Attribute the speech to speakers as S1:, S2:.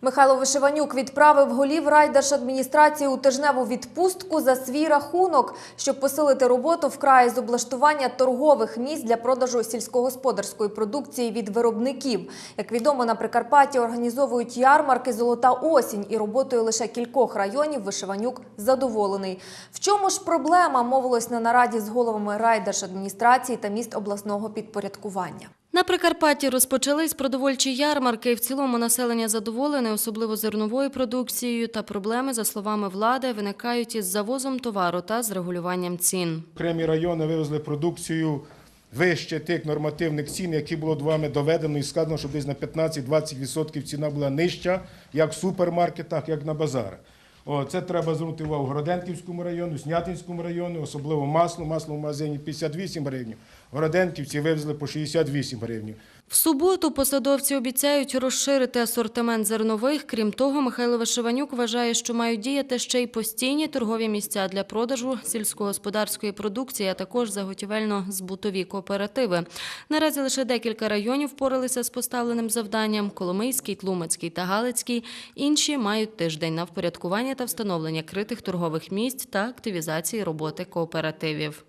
S1: Михайло Вишиванюк відправив голів райдержадміністрації у тижневу відпустку за свій рахунок, щоб посилити роботу вкрай з облаштування торгових місць для продажу сільськогосподарської продукції від виробників. Як відомо, на Прикарпатті організовують ярмарки Золота осінь і роботою лише кількох районів Вишиванюк задоволений. В чому ж проблема мовилось на нараді з головами райдержадміністрації та міст обласного підпорядкування.
S2: На Прикарпатті розпочались продовольчі ярмарки. В цілому населення задоволене, особливо зерновою продукцією. Та проблеми, за словами влади, виникають із завозом товару та з регулюванням цін.
S3: Окремі райони вивезли продукцію вище тих нормативних цін, які було вами доведено і сказано, що десь на 15-20% ціна була нижча, як в супермаркетах, як на базарах. Це треба звернути увагу Городенківському району, Снятинському району, особливо масло. Масло в магазині 58 гривень. Городенківці вивезли по 68 гривень.
S2: В суботу посадовці обіцяють розширити асортимент зернових. Крім того, Михайло Вишиванюк вважає, що мають діяти ще й постійні торгові місця для продажу сільськогосподарської продукції, а також заготівельно-збутові кооперативи. Наразі лише декілька районів впоралися з поставленим завданням: Коломийський, Тлумацький та Галицький. Інші мають тиждень на впорядкування та встановлення критих торгових місць та активізації роботи кооперативів.